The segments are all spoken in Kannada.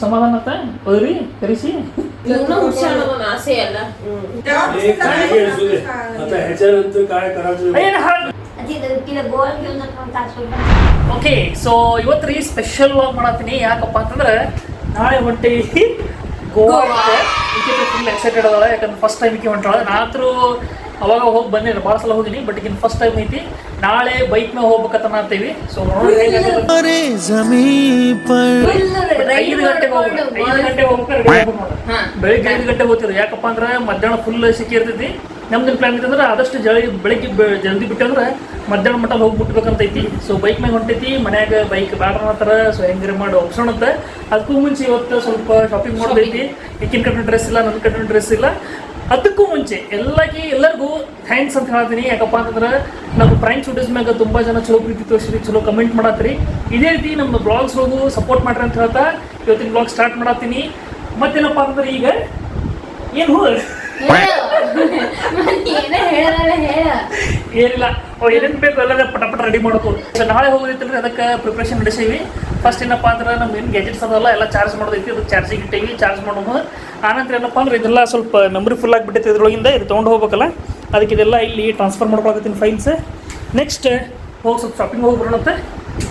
ಸಮಾಧಾನ ಓಕೆ ಸೊ ಇವತ್ತು ರೀ ಸ್ಪೆಷಲ್ ವ್ಲಾಗ್ ಮಾಡತ್ತೀನಿ. ಯಾಕಪ್ಪ ಅಂತಂದ್ರೆ ನಾಳೆ ಹೊಟ್ಟೆ ಗೋವಾ ಫುಲ್ ಎಕ್ಸೈಟೆಡ್ ಅದಾಳೆ ಯಾಕಂದ್ರೆ ಫಸ್ಟ್ ಟೈಮ್ ಈಕೆ ಹೊಂಟಾಳೆ ಅವಾಗ ಹೋಗಿ ಬನ್ನಿ ಭಾಳ ಸಲ ಹೋಗಿನಿ ಬಟ್ ಇನ್ ಫಸ್ಟ್ ಟೈಮ್ ಐತಿ. ನಾಳೆ ಬೈಕ್ ಮೇಲೆ ಹೋಗ್ಬೇಕಂತ ಮಾಡ್ತೀವಿ. ಸೊ ನೋಡಿ ಗಂಟೆಗೆ ಹೋಗ್ಬೇಕು ಐದು ಗಂಟೆಗೆ ಹೋಗ್ಬೇಕು ಬೆಳಿಗ್ಗೆ ಐದು ಗಂಟೆಗೆ ಹೋಗ್ತಿದ್ರು. ಯಾಕಪ್ಪ ಅಂದ್ರೆ ಮಧ್ಯಾಹ್ನ ಫುಲ್ ಸಿಕ್ಕಿರ್ತೈತಿ ನಮ್ದು ಪ್ಲಾನ್ ಇತ್ತಂದ್ರೆ ಆದಷ್ಟು ಜಲ್ದಿ ಬೆಳಿಗ್ಗೆ ಜಲ್ದಿ ಬಿಟ್ಟಂದ್ರೆ ಮಧ್ಯಾಹ್ನ ಮಟ್ಟ ಹೋಗ್ಬಿಟ್ಬೇಕಂತ ಐತಿ. ಸೊ ಬೈಕ್ ಮ್ಯಾಗ ಹೊಂಟೈತಿ. ಮನ್ಯಾಗ ಬೈಕ್ ಬ್ಯಾಟ್ರ್ ಮಾತ್ರ ಸೊ ಹೆಂಗಿರ ಮಾಡಿ ಒಪ್ಸೋಣಂತ ಅದಕ್ಕೂ ಮುಂಚೆ ಇವತ್ತು ಸ್ವಲ್ಪ ಶಾಪಿಂಗ್ ಮಾಡೋದೈತಿ ಈಕಿನ ಕಟ್ಟಿನ ಡ್ರೆಸ್ ಇಲ್ಲ ನನ್ನ ಕಟ್ಟಿನ ಡ್ರೆಸ್ ಇಲ್ಲ. ಅದಕ್ಕೂ ಮುಂಚೆ ಎಲ್ಲಾಗಿ ಎಲ್ಲರಿಗೂ ಥ್ಯಾಂಕ್ಸ್ ಅಂತ ಹೇಳ್ತೀನಿ. ಯಾಕಪ್ಪ ಅಂತಂದ್ರೆ ನಮ್ಮ ಪ್ರೈಮ್ ವಿಡಿಯೋಸ್ ಮ್ಯಾಗ ತುಂಬ ಜನ ಚಲೋ ಪ್ರೀತಿ ತೋರಿಸಿರಿ ಚಲೋ ಕಮೆಂಟ್ ಮಾಡತ್ರಿ. ಇದೇ ರೀತಿ ನಮ್ಮ ಬ್ಲಾಗ್ಸ್ ಹೋಗು ಸಪೋರ್ಟ್ ಮಾಡ್ರಿ ಅಂತ ಹೇಳ್ತಾ ಇವತ್ತಿನ ಬ್ಲಾಗ್ ಸ್ಟಾರ್ಟ್ ಮಾಡತ್ತೀನಿ. ಮತ್ತೇನಪ್ಪ ಅಂತಂದ್ರೆ ಈಗ, ಏನು ಏನಿಲ್ಲ. ಅವ್ ಏನೇನು ಬೇಕು ಎಲ್ಲ ಪಟ ರೆಡಿ ಮಾಡ್ಕೊ. ನಾಳೆ ಹೋಗೋದೈತಲ್ರಿ ಅದಕ್ಕೆ ಪ್ರಿಪ್ರೇಷನ್ ನಡೆಸೀವಿ. ಫಸ್ಟ್ ಏನಪ್ಪ ಅಂದ್ರೆ ನಮ್ಮ ಏನು ಗ್ಯಾಜೆಟ್ಸ್ ಅದಲ್ಲ, ಎಲ್ಲ ಚಾರ್ಜ್ ಮಾಡೋದೈತಿ. ಅದಕ್ಕೆ ಚಾರ್ಜಿಗೆ ಇಟ್ಟೀವಿ ಚಾರ್ಜ್ ಮಾಡೋದು. ಆನಂತರ ಏನಪ್ಪ ಅಂದ್ರೆ ಇದೆಲ್ಲ ಸ್ವಲ್ಪ ಮೆಮರಿ ಫುಲ್ ಆಗಿಬಿಟ್ಟೈತೆ ಇದ್ರೊಳಗಿಂದ, ಇದು ತೊಗೊಂಡು ಹೋಗ್ಬೇಕಲ್ಲ. ಅದಕ್ಕೆ ಇದೆಲ್ಲ ಇಲ್ಲಿ ಟ್ರಾನ್ಸ್ಫರ್ ಮಾಡ್ಕೊಳಕತ್ತೀನಿ ಫೈಲ್ಸ್ ನೆಕ್ಸ್ಟ್ ಹೋಗಿ ಸ್ವಲ್ಪ ಶಾಪಿಂಗ್ ಹೋಗಿ ಬರೋಣಂತೆ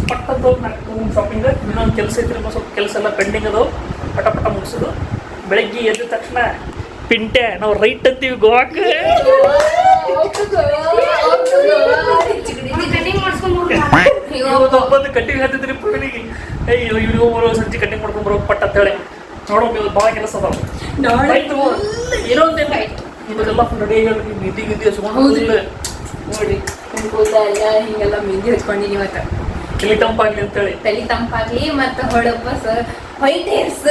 ಪಟ್ಟದ ಹೋಗಿ ಶಾಪಿಂಗ್ ಇನ್ನೊಂದು ಕೆಲಸ ಇನ್ನೊಂದು ಸ್ವಲ್ಪ ಕೆಲಸ ಎಲ್ಲ ಪೆಂಡಿಂಗ್ ಅದಾವು. ಪಟ ಪಟ ಮುಗಿಸೋದು. ಬೆಳಗ್ಗೆ ಎದ್ದ ತಕ್ಷಣ ಪಿಂಟೆ ನಾವು ರೈಟ್ ಅಂತೀವಿ ಗೋವಾಕ್ ಒಬ್ಬಂದು ಕಟ್ಟಿಂಗ್ ಹತ್ತಿದ್ರಿ ಪುಳಿಗೆ ಏಯ್ ಇವ್ರಿಗೂ ಬರೋ ಸಂಜೆ ಕಟ್ಟಿಂಗ್ ಮಾಡ್ಕೊಂಡು ಬರೋ ಪಟ್ಟ ಅಂತ ಹೇಳಿ. ನೋಡೋ ಇವತ್ತು ಭಾಳ ಕೆಲಸ ಅದಾವ. ಏನೋ? ಒಂದೇನು ಇವತ್ತೆಲ್ಲ ಫುಲ್ ರೆಡಿ ಆಗಿ ನಿದ್ದೆ ಗಿದ್ದಿ ಹಚ್ಕೊಂಡು ನೋಡಿ ಎಲ್ಲ ಹಿಂಗೆಲ್ಲ ಮೆಹಂದಿ ಹಚ್ಕೊಂಡಿನಿ ಇವತ್ತ. ತಲೆ ತಂಪಾಗ್ಲಿ ಅಂತೇಳಿ ತಲಿ ತಂಪಾಗ್ಲಿ ಮತ್ತ ಹೊಳಪಸ್ ವೈಟ್ ಹೇರ್ಸ್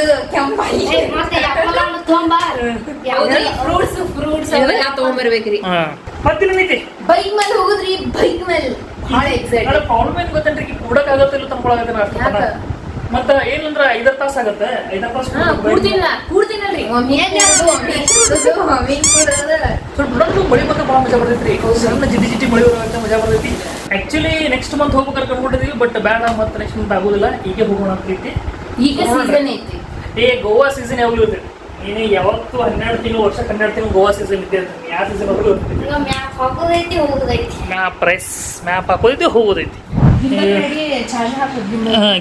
ತೊಂಬ ಫ್ರೂಟ್ಸ್ ಫ್ರೂಟ್ಸ್ ಅವೆಲ್ಲ ತಗೊಂಡ್ಬರ್ಬೇಕ್ರಿ ಬೈಕ್ ಮೇಲೆ ಹೋಗುದ್ರಿ ಬೈಕ್ ಮೇಲೆ. ಭಾಳ ಎಕ್ಸೈಟ್ ಅಲ್ಲ ಪ್ರಾಬ್ಲಮ್ ಏನು ಗೊತ್ತೇನ್ರಿ ಕೂಡಕ್ ಆಗತ್ತೆ ಇಲ್ಲ ಅಷ್ಟು? ಮತ್ತೆ ಏನಂದ್ರೆ ಐದಾರು ತಾಸು ಆಗತ್ತೆ. ಐದರ್ ತಾಸು ಕೂಡ್ತಿಲ್ಲ ಕೂಡ್ತೀನಲ್ರಿ. ಸ್ವಲ್ಪ ನೋಡೋದು ಮಳಿ ಬಂದ್ರೆ ಭಾಳ ಮಜಾ ಬರ್ತೈತ್ರಿ. ಸಣ್ಣ ಜಿಟಿ ಜಿಟಿ ಮಳಿ ಬರುವಂತ ಮಜಾ ಬರ್ತೈತಿ. ಆಕ್ಚುಲಿ ನೆಕ್ಸ್ಟ್ ಮಂತ್ ಹೋಗ್ಬೇಕು ಕರ್ಕೊಂಡಿದ್ದೀವಿ ಬಟ್ ಬೇಡ ಮತ್ತೆ ನೆಕ್ಸ್ಟ್ ಮಂತ್ ಆಗೋದಿಲ್ಲ. ಈಗ ಹೋಗೋಣ ಅಂತ ಐತಿ. ಈಗ ಸೀಸನ್ ಐತಿ ಏ ಗೋವಾ ಸೀಸನ್ ಯಾವಾಗಲೂ ಇರ್ತೈತಿ. ನೀನು ಯಾವತ್ತು ಹನ್ನೆರಡು ತಿಂಗಳು ವರ್ಷಕ್ಕೆ ಹನ್ನೆರಡು ತಿಂಗಳು ಗೋವಾ ಸೀಸನ್ ಇದ್ದೇ ಇರ್ತೈತಿ. ಯಾವ ಸೀಸನ್ ಈಗ ಮ್ಯಾಪ್ ಹಾಕೋದೈತಿ ಹೋಗೋದೈತಿ. ಮ್ಯಾಪ್ ಪ್ರೈಸ್ ಮ್ಯಾಪ್ ಹಾಕೋದೈತಿ ಹೋಗೋದೈತಿ.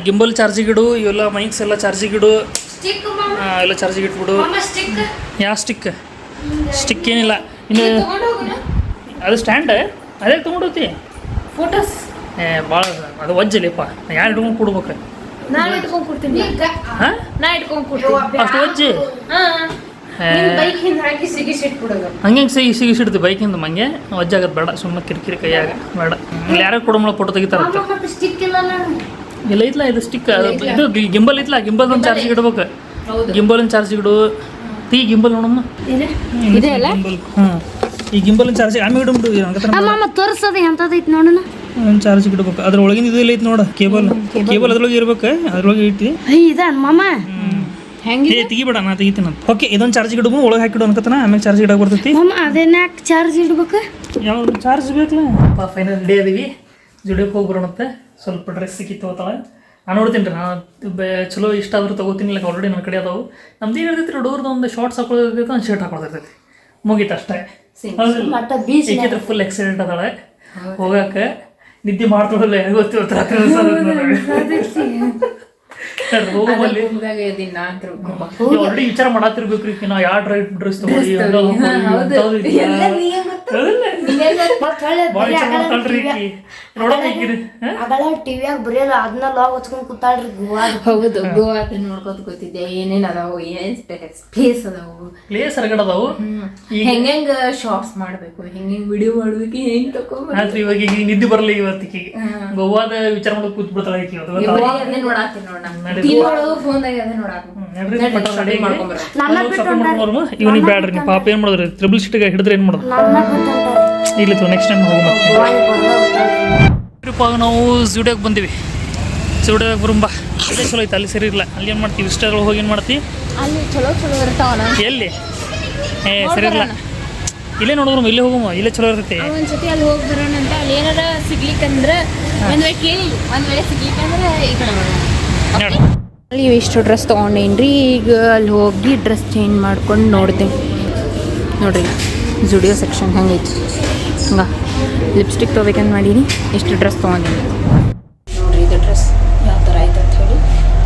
ಗಿಂಬಲ್ ಚಾರ್ಜಿಗೆ ಇಡು ಇವೆಲ್ಲ ಮೈಕ್ಸ್ ಎಲ್ಲ ಚಾರ್ಜಿಗೆ ಇಡು ಎಲ್ಲ ಚಾರ್ಜಿಗೆ ಇಟ್ಬಿಡು. ಯಾ ಸ್ಟಿಕ್ ಯಾವ ಸ್ಟಿಕ್ ಸ್ಟಿಕ್ ಏನಿಲ್ಲ. ಇನ್ನು ಅದು ಸ್ಟ್ಯಾಂಡ್ ಅದೇ ತೊಗೊಂಡೋತಿ ಫೋಟೋಸ್ ಏ ಭಾಳ ಅದು ವಜ್ಜಲಿಪ್ಪ ಯಾರು ಇಟ್ಕೊಂಡು ಕೊಡ್ಬೇಕು? ನಾನ್ ಇಟ್ಕೊಂಡ್ ಕೊಡ್ತೀನಿ. ಹಾಂ? ನಾ ಇಟ್ಕೊಂಡ್ ಕೊಡ್ತೀನಿ. ಅಷ್ಟು ನಿಮ್ ಬೈಕ್ ಹಿಂದ್ ಹಾಕಿ ಹಂಗೆ ಸಿಗಿ ಸಿಗಿಸಿಡ್ತಿ ಬೈಕಿಂದ ಮಂಗೆ? ವಜ್ಜಾಗತ್ತೆ ಬೇಡ ಸುಮ್ಮನೆ ಕಿರಿಕಿರಿ ಕೈಯಾಗ ಬೇಡ. ಇಲ್ಲಿ ಯಾರು ಕೊಡಮಳ ಫೋಟೋ ತೆಗಿತಾರಂತೆ. ಮಾಮ ಮತ್ತೆ ಸ್ಟಿಕ್ ಇಲ್ಲ ಐತ್ಲ ಇದು ಸ್ಟಿಕ್ ಇದು ಗಿಂಬಲ್ ಇತ್ಲ? ಗಿಂಬಲ್ ಒಂದು ಚಾರ್ಜ್ ಇಡ್ಬೇಕು ಹೌದು. ಗಿಂಬಲ್ ಚಾರ್ಜ್ ಇಡು ತೀ ಗಿಂಬಲ್ ನೋಡಮ್ಮ? ಗಿಂಬಲ್ ಹ್ಞೂ ಈ ಗಿಂಬಲ್ ಚಾರ್ಜ್ ಆಮೇಲೆ ಇಡು ಮಾಮ ತೋರ್ಸದ ಎಂತದೈತಿ ನೋಡೋಣ. ಒಂದು ಚಾರ್ಜಿಗೆ ಇಡ್ಬೇಕು ಅದ್ರ ಒಳಗಿನ ಇದು ಐತಿ ನೋಡು ಕೇಬಲ್. ಕೇಬಲ್. ಅದ್ರೊಳಗೆ ಇರ್ಬೇಕು ಅದ್ರೊಳಗೆ ಇಟ್ಟಿ. ಐ ಇದ ಮಾಮ? ಹೆಂಗೆ ತೆಗಿಬೇಡ ನಾ ತೆಗಿತೀನಿ ಅಂತ. ಓಕೆ ಇದೊಂದು ಚಾರ್ಜ್ ಇಡ್ಬೋದು ಒಳಗೆ ಹಾಕಿಡು ಅನ್ಕತನ ಆಮೇಲೆ ಚಾರ್ಜ್ ಇಡಕ್ಕೆ ಬರ್ತೈತಿ. ಮಾಮ ಯಾಕೆ ಚಾರ್ಜ್ ಇಡ್ಬೇಕು? ಯಾವ ಚಾರ್ಜ್ ಬೇಕಲ್ಲ ಫೈನಲ್ ರೆಡಿ ಅದೀವಿ. ಜುಡಿಯೋಕ್ಕೆ ಹೋಗಿ ಬರೋಣತ್ತೆ ಸ್ವಲ್ಪ ಡ್ರೆಸ್ ಸಿಕ್ಕಿತ್ತು ತಗೋತಾಳೆ ನಾನು ನೋಡ್ತೀನಿ ರೀ ನಾನು ಬೆ ಚಲೋ ಇಷ್ಟ ಆದರೂ ತಗೋತೀನಿ ಇಲ್ಲ ಆಲ್ರೆಡಿ ನನ್ನ ಕಡೆ ಅದಾವು. ನಮ್ದು ಏನು ಇರ್ತೈತಿ ಹುಡುಗರ್ದು ಒಂದು ಶಾರ್ಟ್ಸ್ ಹಾಕೊಳ್ಳೋದಿರ್ತೈತೆ ಒಂದು ಶರ್ಟ್ ಹಾಕೊಳ್ಳೋದಿರ್ತೈತಿ ಮುಗೀತು ಅಷ್ಟೇ. ಫುಲ್ ಎಕ್ಸೈಟೆಡ್ ಅದಾಳೆ. ಹೋಗಕ್ಕೆ ನಿದ್ದೆ ಮಾಡ್ತಾಳಲ್ಲ ಹೆಂಗ್ ಗೊತ್ತಿರುತ್ತೆ ರಾತ್ರಿ ಹೋಗಲ್ಲಿ ಮಾಡಾತಿರ್ಬೇಕ್ರಿ ನಾ ವಿಚಾರ ಯಾವ ಡ್ರೈ ಡ್ರೆಸ್ ತಗೊಳ್ಳಿ ವಿಚಾರ ಟಿವಿಯಾಗ ಅದನ್ನ ಲಾಗ್ ಹಚ್ಕೊಂಡ್ ಕೂತಾಳ್ರಿ ಗೋವಾ. ಹೌದು ಗೋವಾದ ನೋಡ್ಕೊತ ಕೂತಿದ್ದೆ. ಏನೇನ್ ಅದಾವು ಏನ್ ಅದಾವು. ಪ್ಲೇಸ್ ಹೊರಗಡೆ ಅದಾವು. ಶಾರ್ಟ್ಸ್ ಮಾಡ್ಬೇಕು ವಿಡಿಯೋ ಮಾಡ್ಬೇಕು ಹೆಂಗ್ ತಕೊಂಡ್ ಆಯ್ತು ಇವಾಗ ಈಗ ನಿದ್ದೆ ಬರಲಿ ಇವತ್ತಿಗೆ ಗೋವಾದ ವಿಚಾರ ಮಾಡಿ ಕೂತ್ ಬಿಡ್ತಾಳೆ? ನೋಡಾತೀನಿ ನೋಡ ನಡಿ. ಇವನಿಗೆ ಬ್ಯಾಡ್ರಿ ನೀವು ಪಾಪ ಏನು ಮಾಡಿದ್ರಿ? ತ್ರಿಬಲ್ ಸಿಟಿಗೆ ಹಿಡಿದ್ರೆ ಏನು ಮಾಡೋದು? ಇಲ್ಲಿ ನೆಕ್ಸ್ಟ್ ಟೈಮ್ ಹೋಗೋಣ ನಾವು ಜುಡಿಯೋಗೆ ಬಂದಿವಿ. ಜುಡಿಯೋಗೆ ಬರುಂಬ ಅದೇ ಚಲೋ ಐತೆ ಅಲ್ಲಿ ಸರಿ ಇಲ್ಲ ಅಲ್ಲಿ ಏನು ಮಾಡ್ತೀವಿ? ಇಷ್ಟ ಹೋಗಿ ಏನು ಮಾಡ್ತೀವಿ? ಅಲ್ಲಿ ಚಲೋ ಚಲೋ ಇರ್ತಾವನ ಎಲ್ಲಿ? ಏ ಸರಿ ಇಲ್ಲ ಇಲ್ಲೇ ನೋಡಿದ್ರು ಇಲ್ಲೇ ಹೋಗಮ್ಮ ಇಲ್ಲೇ ಚಲೋ ಇರ್ತೈತಿ. ಒಂದ್ಸತಿ ಅಲ್ಲಿ ಹೋಗಿ ಬರೋಣ ಅಂತ ಅಲ್ಲಿ ಏನಾರ ಸಿಗ್ಲಿಕ್ಕಂದ್ರೆ ಒಂದ್ ವೇಳೆ ಕೇಳಿ ಒಂದ್ ವೇಳೆ ಸಿಗ್ಲಿಕ್ಕಂದ್ರೆ ಈ ಕಡೆ ಬರೋಣ. ನೋಡು ಅಲ್ಲಿ ಇಷ್ಟು ಡ್ರೆಸ್ ತೊಗೊಂಡೇನಿ ಈಗ ಅಲ್ಲಿ ಹೋಗಿ ಡ್ರೆಸ್ ಚೇಂಜ್ ಮಾಡ್ಕೊಂಡು ನೋಡ್ತೀನಿ ನೋಡ್ರಿ ಜುಡಿಯೋ ಸೆಕ್ಷನ್ ಹೆಂಗೈತಿ ಹಂಗೆ ಲಿಪ್ಸ್ಟಿಕ್ ತೊಗೋಬೇಕಂತ ಮಾಡೀನಿ, ಇಷ್ಟು ಡ್ರೆಸ್ ತೊಗೊಂಡೀನಿ. ನೋಡ್ರಿ, ಇದು ಡ್ರೆಸ್ ಯಾವ ಥರ ಆಯ್ತು ಅಂತ ಹೇಳಿ.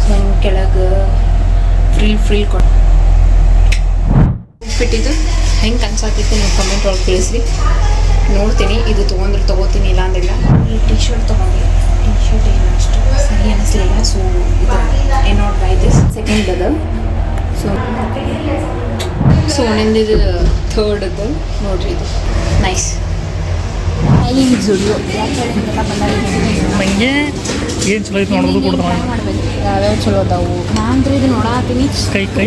ಸೊ ಹಿಂಗೆ ಕೆಳಗೆ ಫ್ರೀ ಫ್ರೀ ಕೊಟ್ಟು ಬಿಟ್ಟಿದ್ದು ಹೆಂಗೆ ಅನ್ಸಾತಿತ್ತು ನೀವು ಕಮೆಂಟ್ ಒಳಗೆ ತಿಳಿಸ್ರಿ. ನೋಡ್ತೀನಿ, ಇದು ತೊಗೊಂಡ್ರೆ ತೊಗೋತೀನಿ ಇಲ್ಲ. ಅಂದಿಲ್ಲ ಈ ಟಿ ಶರ್ಟ್ ತೊಗೊಂಡು ಟಿ ಏನು ಅಷ್ಟು ಸರಿ ಸೊ ಇದು ನೋಟ್ ಬೈ ದಿಸ್ ಸೆಕೆಂಡ್ ಅದು ಸೊ ಸೊ ನಿಂದಿದು ಥರ್ಡ್ ಅದು ನೋಡ್ರಿ ಇದು ನೈಸ್ ಚಲೋ ಚಲೋ ಅದಾವು ಇದು ನೋಡಾತೀನಿ ಕೈ ಕೈ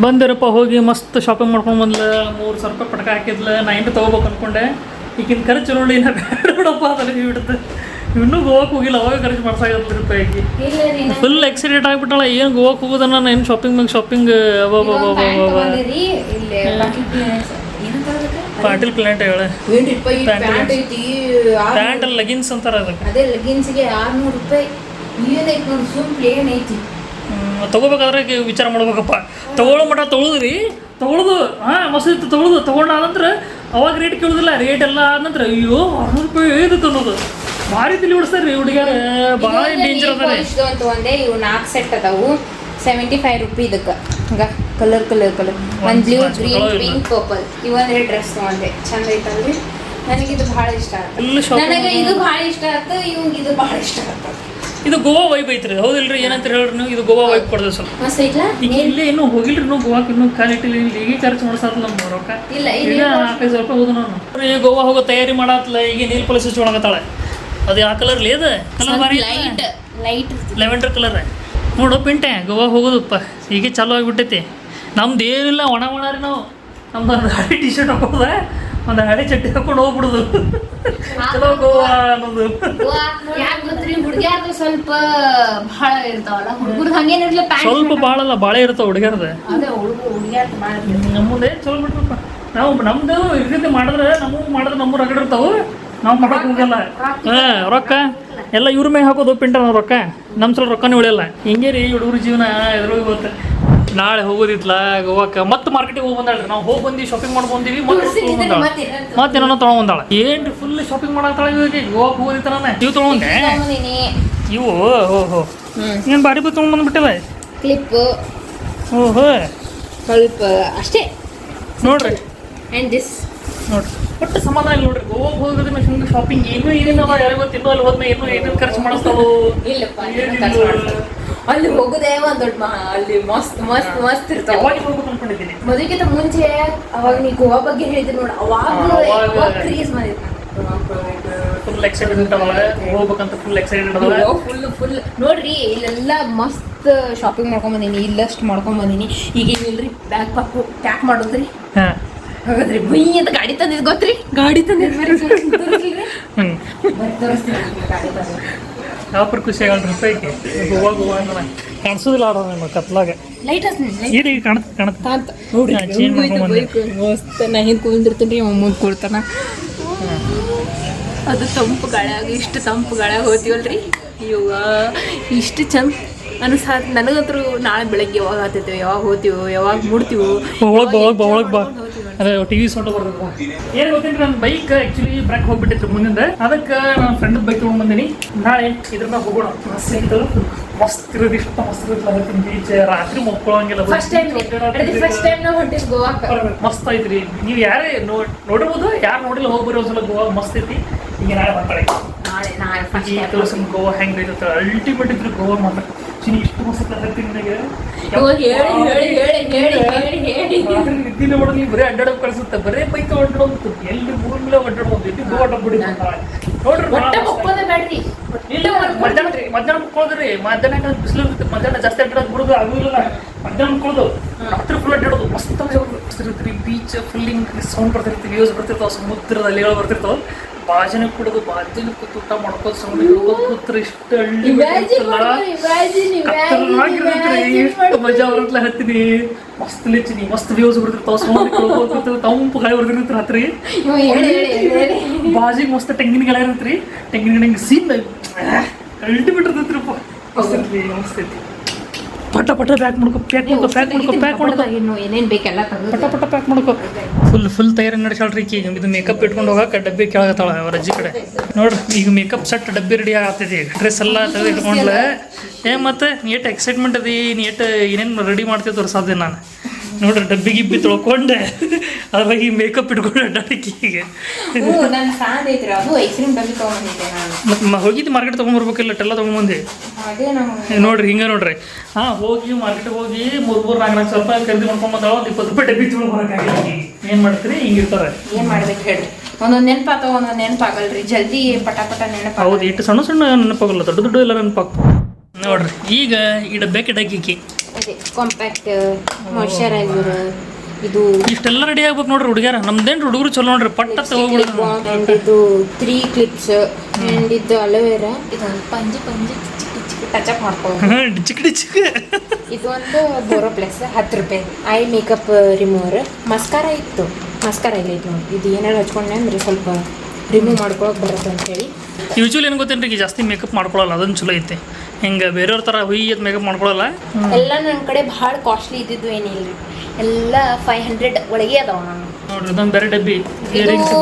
ಬಂದಿರಪ್ಪ ಹೋಗಿ ಮಸ್ತ್ ಶಾಪಿಂಗ್ ಮಾಡ್ಕೊಂಡು ಬಂದ್ಲ ಮೂರು ಸಾವಿರ ರೂಪಾಯಿ ಪಟಕ ಹಾಕಿದ್ಲ ನಾ ಏನು ತಗೋಬೇಕು ಅನ್ಕೊಂಡೆ ಈಗಿನ ಖರ್ಚು ನೋಡಿ ನಾ ಬೇಡ ಬಿಡಪ್ಪ ಅದಕ್ಕೆ ಬಿಡುತ್ತೆ ಇನ್ನೂ ಗೋವಾಕ್ಕೆ ಹೋಗಿಲ್ಲ ಅವಾಗ ಖರ್ಚು ಮಾಡ್ಸಾಗತ್ತೆ ರೂಪಾಯಿ ಫುಲ್ ಎಕ್ಸಿಡೆಂಟ್ ಆಗ್ಬಿಟ್ಟಲ್ಲ ಏನು ಗೋವಾಕ್ಕೆ ಹೋಗೋದನ್ನ ನಾನು ಏನು ಶಾಪಿಂಗ್ ಮ್ಯಾಗ ಶಾಪಿಂಗ್ ಪಾಟೀಲ್ ಪ್ಲಾಂಟ್ ಹೇಳ. ಪ್ಯಾಂಟ್ ಲಗಿನ್ಸ್ ಅಂತಾರ ಅದಕ್ಕೆ. ಅದೇ ಲೆಗಿನ್ಸ್ಗೆ ಆರ್ನೂರು ರೂಪಾಯಿ. ಏನೈತಿ ನೋಡಿ ಸುಮ್ ಪ್ಲೇನ್ ಐತಿ. ತಗೋಬೇಕಾದ್ರೆ ವಿಚಾರ ಮಾಡ್ಬೇಕಪ್ಪ. ತಗೊಳ್ಳೋ ಮಟ್ಟ ತೊಗೊಳುದ್ರಿ ತೊಗೊಳುದು ಹಾಂ ಮಸ್ತ್ ಇತ್ತು ತೊಗೊಳುದು ಅವಾಗ ರೇಟ್ ಕೇಳುದಿಲ್ಲ ರೇಟ್ ಎಲ್ಲ ಆದ ನಂತರ ಅಯ್ಯೋ ಆರ್ನೂರು ರೂಪಾಯಿ ಏದಕ್ಕೆ ಅನ್ನೋದು ಭಾರಿ ತಿಳಿ ಬಿಡಿಸ್ತಾರ್ರಿ ಹುಡುಗ್ಯಾರ. ಭಾಳ ಡೇಂಜರ್ ಅದಾರೆ ಅಂತ ಒಂದೇ ಇವು ನಾಲ್ಕು ಸೆಟ್ ಅದಾವು. ಸೆವೆಂಟಿ ಫೈವ್ ರುಪಿ ಇದಕ್ಕೆ. ಹಂಗ? ಕಲರ್ ಕಲರ್ ಕಲರ್ ಒಂದು ಬ್ಲೂ ಗ್ರೀನ್. ಪಿಂಕ್ ಪರ್ಪಲ್ ಇವೊಂದ್ರೆ ಡ್ರೆಸ್ ತೊಗೊಂಡೆ. ಚಂದ ಐತಲ್ರಿ? ನನಗೆ ಇದು ಭಾಳ ಇಷ್ಟ ಆಯ್ತು ನನಗೆ ಇದು ಭಾಳ ಇಷ್ಟ ಆಯ್ತು ಇವಂಗೆ ಇದು ಭಾಳ ಇಷ್ಟ ಆಯ್ತು ಇದು ಗೋವಾ ವೈಬ್ ಐತ್ರಿ. ಹೌದಿಲ್ರಿ? ಏನಂತ ಹೇಳ್ರಿ ನೀವು? ಇದು ಗೋವಾ ವೈಬ್ ಕೊಡ್ದೆ ಸ್ವಲ್ಪ. ಮಸ್ತ್ ಐತ್ಲಾ? ಈಗ ಇಲ್ಲಿ ಇನ್ನೂ ಹೋಗಿಲ್ರಿ ನೋವು ಗೋವಾಕ್ ಇನ್ನೂ ಕಾಲಿಟ್ಟಿಲ್ಲ ಇಲ್ಲಿ. ಈಗ ಖರ್ಚು ಮಾಡ್ಸಾತ್ ನಮ್ಮ ರೊಕ್ಕ. ಇಲ್ಲ, ಈಗ ನಾಲ್ಕೈದು ಸಾವಿರ ರೂಪಾಯಿ ಹೋದ ನಾನು. ಈಗ ಗೋವಾ ಹೋಗೋ ತಯಾರಿ ಮಾಡಾತ್ಲ? ಈಗ ನೀಲ್ ಪಾಲಿಸ್ ಹಚ್ಕೊಳಕತ್ತಾಳೆ ಅದು ಯಾವ ಕಲರ್ ಲೇದ ಕಲರ್ ಬಾರಿ ಲೈಟ್ ಲೈಟ್ ಲೆವೆಂಡರ್ ಕಲರ್ ನೋಡು ಪಿಂಟೆ ಗೋವಾ ಹೋಗೋದಪ್ಪ. ಈಗ ಚಾಲು ಆಗಿಬಿಟ್ಟೈತಿ. ನಮ್ದು ಏನಿಲ್ಲ ಒಣ ಒಣ ರೀ ನಾವು. ನಮ್ದು ಟಿ ಶರ್ಟ್ ಹಾಕೋದ ಒಂದು ಹಳೆ ಚಟ್ಟಿ ಹಾಕೊಂಡು ಹೋಗ್ಬಿಡುದು. ಚಲೋ ಗೋವಾ ಅನ್ನೋದು. ಯಾಕೆ ಗೊತ್ತ್ರಿ? ಹುಡುಗಿಯಾರ್ದು ಸ್ವಲ್ಪ ಭಾಳ ಇರ್ತಾವಲ್ಲ ಹುಡುಗರು ಹಂಗೇನಿರ್ಲಿ ಸ್ವಲ್ಪ ಭಾಳಲ್ಲ ಭಾಳ ಇರ್ತಾವ ಹುಡುಗ್ಯಾರ್ದ. ಅದೇ ಹುಡುಗ ಹುಡುಗಿಯಾರ್ದು ಭಾಳ ನಮ್ಮದೇ ಚಲೋ ಬಿಟ್ರಪ್ಪ. ನಾವು ನಮ್ದು ಈ ರೀತಿ ಮಾಡಿದ್ರೆ ನಮಗೂ ಮಾಡಿದ್ರೆ ನಮ್ಮ ರಗಡ್ ಇರ್ತಾವು. ನಾವು ಮಾಡಕ್ ಹೋಗಲ್ಲ. ಹಾಂ ರೊಕ್ಕ. ಎಲ್ಲ ಇವ್ರ ಮೇಲೆ ಹಾಕೋದು ಪಿಂಟ ರೊಕ್ಕ. ನಮ್ಮ ಸಲ ರೊಕ್ಕನೇ ಉಳಿಯಲ್ಲ. ಹಿಂಗೆ ರೀ ಹುಡುಗರ ಜೀವನ ಎದುರು ಇವತ್ತು ನಾಳೆ ಹೋಗೋದಿತ್ಲ? ಗೋವಾಕ್ಕೆ ಮತ್ತೆ ಮಾರ್ಕೆಟಿಗೆ ಹೋಗಿ ಬಂದಾಳ್ರಿ ನಾವು ಹೋಗಿ ಬಂದು ಶಾಪಿಂಗ್ ಮಾಡಿ ಬಂದೀವಿ ಮತ್ತೆ ಬಂದಾಳ. ತೊಗೊಂಡ್ ಬಂದಾಳ. ಏನ್ ಫುಲ್ ಶಾಪಿಂಗ್ ಮಾಡತ್ತಾಳ ಇವಾಗ ಗೋವಾಕ್ಕೆ ಹೋಗೋದಿತ್ತ ನಾನು? ಇವು ತೊಗೊಂಡೆ ಇವು ಹೋ ಹೋ. ಏನು ಬಾಡಿ ಬಿ ತೊಗೊಂಡ್ ಬಂದ್ಬಿಟ್ಟಿಲ್ಲ? ಕ್ಲಿಪ್ ಓಹೋ ಸ್ವಲ್ಪ ಅಷ್ಟೇ. ನೋಡ್ರಿ. ಆ್ಯಂಡ್ ದಿಸ್ ನೋಡ್ರಿ. ಒಟ್ಟು ಸಮಾಧಾನ ಇಲ್ಲ ನೋಡ್ರಿ. ಹೋಗಿ ಹೋಗೋದ್ರೆ ಸುಮ್ಮನೆ ಶಾಪಿಂಗ್ ಏನೂ ಏನಿಲ್ಲ ಯಾರಿಗೂ ತಿನ್ನೋ ಅಲ್ಲಿ ಹೋದ್ಮೇಲೆ ಏನು ಏನೇನು ಖರ್ಚು ಮಾಡಿಸ್ತಾವೋ? ಇಲ್ಲಪ್ಪ ಏನು ಖರ್ಚು ಮಾಡ್ತಾರೆ. ಅಲ್ಲಿ ಹೋಗುದೇ ಒಂದ್ ದೊಡ್ಡ ಮಹಾ ಅಲ್ಲಿ ಮಸ್ತ್ ಮಸ್ತ್ ಮಸ್ತ್ ಇರ್ತಾವ ಮದುವೆಗಿಂತ ಮುಂಚೆ ಅವಾಗ ನೀ ಗೋವಾ ಬಗ್ಗೆ ಹೇಳಿದ್ರಿ ನೋಡ ಅವಾಗ ಕ್ರೀಸ್ ಮಾಡಿದ್ರು ಫುಲ್ ಎಕ್ಸೈಟೆಡ್ ಇರ್ತಾವಲ್ಲ ಹೋಗ್ಬೇಕಂತ ಫುಲ್ ಎಕ್ಸೈಟೆಡ್ ಅದಾವ ಫುಲ್ ಫುಲ್ ನೋಡ್ರಿ ಇಲ್ಲೆಲ್ಲ ಮಸ್ತ್ ಶಾಪಿಂಗ್ ಮಾಡ್ಕೊಂಡ್ ಬಂದೀನಿ ಇಲ್ಲಷ್ಟು ಮಾಡ್ಕೊಂಡ್ ಬಂದೀನಿ ಈಗ ಇಲ್ರಿ ಬ್ಯಾಗ್ ಪಾಕು ಪ್ಯಾಕ್ ಮಾಡೋದ್ರಿ ಹಾಗಾದ್ರಿ ಬುಯ್ ಅಂತ ಗಾಡಿ ತಂದಿದ್ ಗೊತ್ತ್ರಿ? ಗಾಡಿ ತಂದಿದ್ ಬೇರೆ ತೋರಿಸ್ಲಿಲ್ರಿ? ಹ್ಞೂ ತೋರಿಸ್ತೀನಿ ಗಾಡಿ ತಂದಿದ್ದು. ಯಾವ್ರ ಖುಷಿ ಆಗಲ್ರಿ ರೂಪಾಯಿಗೆ. ಗೋವಾ ಗೋವಾ ಅಂದ್ರೆ ಕಾಣಿಸೋದಿಲ್ಲ ಆಡೋ ನಿಮ್ಮ ಕತ್ಲಾಗ. ಲೈಟ್ ಈಗ ಕಾಣತ್ ಕಾಣತ್. ಕಾಂತ ನೋಡ್ರಿ change ಮಸ್ತ್ ನಾ ಹಿಂದೆ ಕುಂದಿರ್ತೀನಿ ರೀ ಮುಂದೆ ಕೂರ್ತಾನ ಅದು ತಂಪು ಗಾಳ್ಯಾಗ ಇಷ್ಟು ತಂಪು ಗಾಳ್ಯಾಗ ಹೋಗ್ತೀವಲ್ರಿ ಇವ ಇಷ್ಟು ಚಂದ ಅನ್ಸ ನನಗಂತೂ ನಾಳೆ ಬೆಳಗ್ಗೆ ಯಾವಾಗ ಹತ್ತಿದ್ದೇವೆ ಯಾವಾಗ ಹೋಗ್ತೀವೋ ಯಾವಾಗ ಮುಡ್ತೀವೋ ಒಳಗೆ ಬಾ ಒಳಗೆ ಬಾ ಒಳಗೆ ಬಾ ಅದೇ ಟಿ ವಿ ಸೊಂಟ ಬರ್ತದೆ ಏನು ಗೊತ್ತೇನ್ರಿ ನನ್ನ ಬೈಕ್ ಆಕ್ಚುಲಿ ಬ್ರೇಕ್ ಹೋಗ್ಬಿಟ್ಟಿತ್ತು ಮುಂದಿಂದ. ಅದಕ್ಕೆ ನನ್ನ ಫ್ರೆಂಡ್ ಬೈಕ್ ತಗೊಂಡ್ ಬಂದಿನಿ. ನಾಳೆ ಇದ್ರ ಮ್ಯಾಗ ಹೋಗೋಣ. ಮಸ್ತ್ ಐತಲ್ಲ ಮಸ್ತ್ ಇರೋದು ಇಷ್ಟ ಮಸ್ತ್ ಇರುತ್ತೆ ಅದಕ್ಕಿಂತ ಬೀಚ್ ರಾತ್ರಿ ಮಕ್ಕೊಳಂಗಿಲ್ಲ ಫಸ್ಟ್ ಟೈಮ್ ಫಸ್ಟ್ ಟೈಮ್ ನಾವು ಹೊಂಟಿದ್ದು ಗೋವಾಕ. ಮಸ್ತ್ ಐತ್ರಿ. ನೀವು ಯಾರೇ ನೋಡಿರ್ಬೋದು ಯಾರು ನೋಡಿಲ್ಲ ಹೋಗ್ಬರಿ ಒಂದ್ಸಲ ಗೋವಾ ಮಸ್ತ್ ಐತಿ. ಈಗ ನಾಳೆ ಮಾತಾಡಿ ನಾಳೆ ನಾಳೆ ಗೋವಾ ಹೆಂಗ್ ಐತೆ ಅಲ್ಟಿಮೇಟ್ ಇದ್ರೆ ಗೋವಾ ಮಾತ್ರ. ಹೇಳಿ ಹೇಳಿ ಹೇಳಿ ಹೇಳಿ ಹೇಳಿ ಹೇಳಿ. ನಿದ್ದಿನ ನೀವು ಬರೀ ಅಡ್ಡಾಡೋಕೆ ಕಳಿಸುತ್ತೆ. ಬರೀ ಬೈಕ್ ಅಡ್ಡಾಡೋದು ಎಲ್ಲಿ ಊರ ಮೇಲೆ ಅಡ್ಡಾಡೋದು ಎಲ್ಲಿ ಗೋ ಡಬ್ಬಡಿ ನೋಡ್ರಿ ಮಧ್ಯಾಹ್ನ ಮಧ್ಯಾಹ್ನ ಮುಕ್ಕೊಳ್ಳೋದ್ರಿ ಮಧ್ಯಾಹ್ನ ಬಿಸಿಲು ಇರುತ್ತೆ. ಮಧ್ಯಾಹ್ನ ಜಾಸ್ತಿ ಅಡ್ಡಾಡೋದು ಬಿಡೋದು ಆಗುದಿಲ್ಲ ಮಧ್ಯಾಹ್ನ ಮುಕ್ಕೊಳ್ಳೋದು ರಾತ್ರಿ ಫುಲ್ ಅಡ್ಡಾಡೋದು. ಮಸ್ತ್ ಬೀಚ್ ಫುಲ್ಲಿಂಗ್ ಸೌಂಡ್ ಬರ್ತಿರ್ತೀವಿ ವ್ಯೂಸ್ ಬರ್ತಿರ್ತಾವ. ಸಮುದ್ರದಲ್ಲಿ ಅಲೆಗಳು ಬರ್ತಿರ್ತಾವ. ಬಾಜನೆ ಕುಡಿದು ಬಾಜನೆ ಕೂತು ಊಟ ಮಾಡ್ಕೋದು ಸೌಂಡ್ ಹೇಳ್ಕೋದು ಕೂತ್ರೆ ಇಷ್ಟು ಹಳ್ಳಿ ಮಜಾ ಬರುತ್ತಲ್ಲ ಹತ್ತೀನಿ. ಮಸ್ತ್ ಲಿಚ್ಚಿನಿ ಮಸ್ತ್ ವ್ಯೂಸ್ ಬರ್ತಿರ್ತಾವ ಸೌಂಡ್ ಕೇಳ್ಕೊತಿರ್ತಾವ ತಂಪು ಗಾಳಿ ಹೇಳಿ ಹೇಳಿ ಬಾಜಿಗೆ ಮಸ್ತ್ ತೆಂಗಿನ ಗಿಡ ಇರತ್ರಿ. ತೆಂಗಿನ ಗಿಡ ಹಿಂಗೆ ಸೀನ್ ಅಲ್ಟಿಮೇಟ್ ಇರ್ತೈತ್ರಪ್ಪ ಮಸ್ತ್ ಮಸ್ತೈತಿ ಪಟ ಪಟ ಪ್ಯಾಕ್ ಮಾಡ್ಕೊ ಪ್ಯಾಕ್ ಮಾಡ್ಕೊ ಪ್ಯಾಕ್ ಮಾಡ್ಕೊ ಪ್ಯಾಕ್ ಮಾಡ್ಕೊ. ಇನ್ನು ಏನೇನ್ ಬೇಕೆಲ್ಲ ಪಟ ಪಟ ಪ್ಯಾಕ್ ಮಾಡ್ಕೊ. ಫುಲ್ ಫುಲ್ ತಯಾರಿ ನಡೆಸಾಳ್ರಿ ಈಕಿ. ಇದು ಮೇಕಪ್ ಇಟ್ಕೊಂಡು ಹೋಗಕ್ಕೆ ಡಬ್ಬಿ ಕೆಳಗತ್ತಾಳ ಅವ್ರ ಅಜ್ಜಿ ಕಡೆ. ನೋಡ್ರಿ ಈಗ ಮೇಕಪ್ ಸೆಟ್ ಡಬ್ಬಿ ರೆಡಿ ಆಗತ್ತೈತಿ. ಈಗ ಡ್ರೆಸ್ ಎಲ್ಲ ತೆಗೆದು ಇಟ್ಕೊಂಡ್ಲೆ ಏ ಮತ್ತೆ ನೀಟ್ ಎಕ್ಸೈಟ್ಮೆಂಟ್ ಅದೀ ನೀ ಎಷ್ಟು ಏನೇನು ರೆಡಿ ಮಾಡ್ತೀವಿ ಸಾಧ್ಯ ನಾನು ನೋಡ್ರಿ ಡಬ್ಬಿ ಗಿಬ್ಬಿ ತೊಳ್ಕೊಂಡೆ. ಅದ್ರಾಗ ಈ ಮೇಕಪ್ ಇಟ್ಕೊಂಡು ಅಡ್ಡಾಡಕ್ಕೆ ನನ್ನ ಐತ್ರಿ ಅದು ಐಸ್ ಕ್ರೀಮ್ ಡಬ್ಬಿ ತೊಗೊಂಡಿದ್ದೆ ನಾನು. ಮತ್ತೆ ಹೋಗಿದ್ದು ಮಾರ್ಕೆಟ್ ತೊಗೊಂಬರ್ಬೇಕಿಲ್ಲ ಟೆಲ್ಲ ತೊಗೊಂಬಂದು. ನೋಡ್ರಿ ಹಿಂಗೆ ನೋಡ್ರಿ. ಹಾಂ ಹೋಗಿ ಮಾರ್ಕೆಟ್ ಹೋಗಿ ಮೂರು ಮೂರು ನಾಲ್ಕು ನಾಲ್ಕು ಸ್ವಲ್ಪ ಖರೀದಿ ಮಾಡ್ಕೊಂಡ್ ಬಂದಾಳ ಒಂದು ಇಪ್ಪತ್ತು ರೂಪಾಯಿ ಡಬ್ಬಿ ತೊಗೊಂಡು ಬರೋಕ್ಕಾಗಿಲ್ಲ ಏನು ಮಾಡ್ತೀರಿ? ಹಿಂಗಿರ್ತಾರೆ ಏನು ಮಾಡ್ಬೇಕು ಹೇಳಿ ಒಂದೊಂದು ನೆನಪಾತ ಒಂದೊಂದು ನೆನಪಾಗಲ್ರಿ. ಜಲ್ದಿ ಪಟ ಪಟ ನೆನಪು ಹೌದು ಇಟ್ಟು ಸಣ್ಣ ಸಣ್ಣ ನೆನಪಾಗಲ್ಲ ದೊಡ್ಡ ದೊಡ್ಡ ಎಲ್ಲ ನೆನಪಾಗ್ತದೆ. ನೋಡ್ರಿ ಈಗ ಈ ಡಬ್ಬೆ ಡಗ್ಗಿಕ್ಕಿ ಅದೇ ಕಾಂಪ್ಯಾಕ್ಟ್ ಮಾಯ್ಶ್ಚರೈಸರ್ ಇದು ಇಷ್ಟೆಲ್ಲ ರೆಡಿ ಆಗ್ಬೇಕು ನೋಡ್ರಿ ಹುಡುಗಿಯರ. ನಮ್ದೇನ್ ಹುಡುಗರು ಚಲೋ ನೋಡ್ರಿ ಪಟ್ಟ ತಗೋಬಿಡುದು ಅಂಡ್ ಇದು ತ್ರೀ ಕ್ಲಿಪ್ಸ್ ಅಂಡ್ ಇದು ಅಲೋವೆರಾ ಇದೊಂದು ಪಂಜಿ ಪಂಜಿ ಚಿಕ್ಕ ಚಿಕ್ಕ ಟಚ್ ಅಪ್ ಮಾಡ್ಕೊಳ್ಳೋದು. ಡಿಚಿಕ್ ಡಿಚಿಕ್ ಇದು ಒಂದು ಬೋರೋ ಪ್ಲಸ್ ಹತ್ತು ರೂಪಾಯಿ. ಐ ಮೇಕಪ್ ರಿಮೂವರ್ ಮಸ್ಕಾರ ಇತ್ತು. ಮಸ್ಕಾರ ಇಲ್ಲ ಇದು ನೋಡಿ ಇದು ಏನಾರು ಹಚ್ಕೊಂಡೆ ಅಂದ್ರೆ ಸ್ವಲ್ಪ ರಿಮೂವ್ ಮಾಡ್ಕೊಳಕ್ ಬರುತ್ತೆ ಅಂತೇಳಿ. ಯೂಶ್ವಲಿ ಏನು ಗೊತ್ತೇನು ರೀ ಜಾಸ್ತಿ ಮೇಕಪ್ ಮಾಡ್ಕೊಳಲ್ಲ ಅದೊಂದು ಚಲೋ ಐತೆ. ಹಿಂಗೆ ಬೇರೆಯವ್ರ ಥರ ಹುಯ್ಯದ್ ಮೇಕಪ್ ಮಾಡ್ಕೊಳಲ್ಲ? ಎಲ್ಲ ನನ್ನ ಕಡೆ ಭಾಳ ಕಾಸ್ಟ್ಲಿ ಇದ್ದಿದ್ದು ಏನಿಲ್ಲ ಎಲ್ಲ ಫೈವ್ ಹಂಡ್ರೆಡ್ ಒಳಗೆ ಅದಾವ ನಾನು. ನೋಡ್ರಿ ಅದೊಂದು ಬೇರೆ ಡಬ್ಬಿ ಇಯರಿಂಗ್ಸ್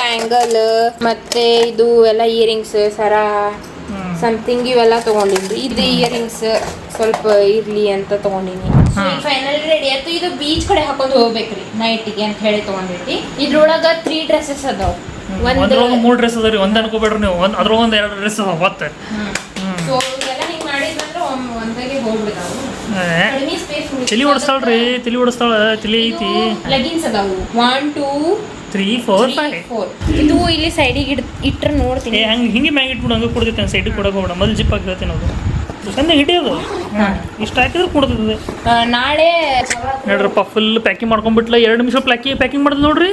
ಬ್ಯಾಂಗಲ್ ಮತ್ತೆ ಇದು ಎಲ್ಲ ಇಯರಿಂಗ್ಸ್ ಸರ ಸಮಥಿಂಗ್ ಇವೆಲ್ಲ ತಗೊಂಡಿದ್ದು ಇದು ಇಯರಿಂಗ್ಸ್ ಸ್ವಲ್ಪ ಇರ್ಲಿ ಅಂತ ತಗೊಂಡಿನಿ. ಫೈನಲ್ ರೆಡಿ ಆಯ್ತು. ಇದು ಬೀಚ್ ಕಡೆ ಹಾಕೊಂಡು ಹೋಗ್ಬೇಕ್ರಿ ನೈಟಿಗೆ ಅಂತ ಹೇಳಿ ತಗೊಂಡಿದ್ವಿ. ಇದ್ರೊಳಗ ತ್ರೀ ಡ್ರೆಸ್ಸಸ್ ಅದಾವ. ಒಂದು ಅದ್ರೊಳಗೆ ಮೂರು ಡ್ರೆಸ್ ಅದ ರೀ ಒಂದು ಅನ್ಕೋಬೇಡ್ರಿ ನೀವು ಒಂದ್ ಅದ್ರೊಳಗೆ ಒಂದು ಎರಡು ಡ್ರೆಸ್ ಅದಾವ ಮತ್ತೆ. ತಲಿ ಓಡಿಸ್ತಾಳ್ರಿ ತಲಿ ಓಡಿಸ್ತಾಳ ತಲಿ ಐತಿ. ಲೆಗಿನ್ಸ್ ಅದಾವು. One two three four five ಇದು ಇಲ್ಲಿ ಸೈಡಿಗೆ ಇಟ್ರೆ ನೋಡ್ತೀನಿ. ಹಂಗೆ ಹಿಂಗೆ ಮ್ಯಾಗ ಇಟ್ಬಿಡು ಹಂಗೆ ಕೊಡ್ತೈತೆ ಸೈಡಿಗೆ ಕೊಡಕ್ಕೆ ಹೋಗ್ಬೇಡ. ಮೊದಲು ಜಿಪ್ ಹಾಕಿ ಹೇಳ್ತೀನಿ ಅದು. ಚಂದ ಹಿಡಿಯೋದು ಇಷ್ಟ ಹಾಕಿದ್ರೆ ಕುಡ್ದಿದೆ ನಾಳೆ ನೋಡ್ರಪ್ಪ ಫುಲ್ ಪ್ಯಾಕಿಂಗ್ ಮಾಡ್ಕೊಂಡ್ಬಿಟ್ಲ. ಎರಡು ನಿಮಿಷ ಪ್ಯಾಕಿ ಪ್ಯಾಕಿಂಗ್ ಮಾಡಿದ್ ನೋಡ್ರಿ.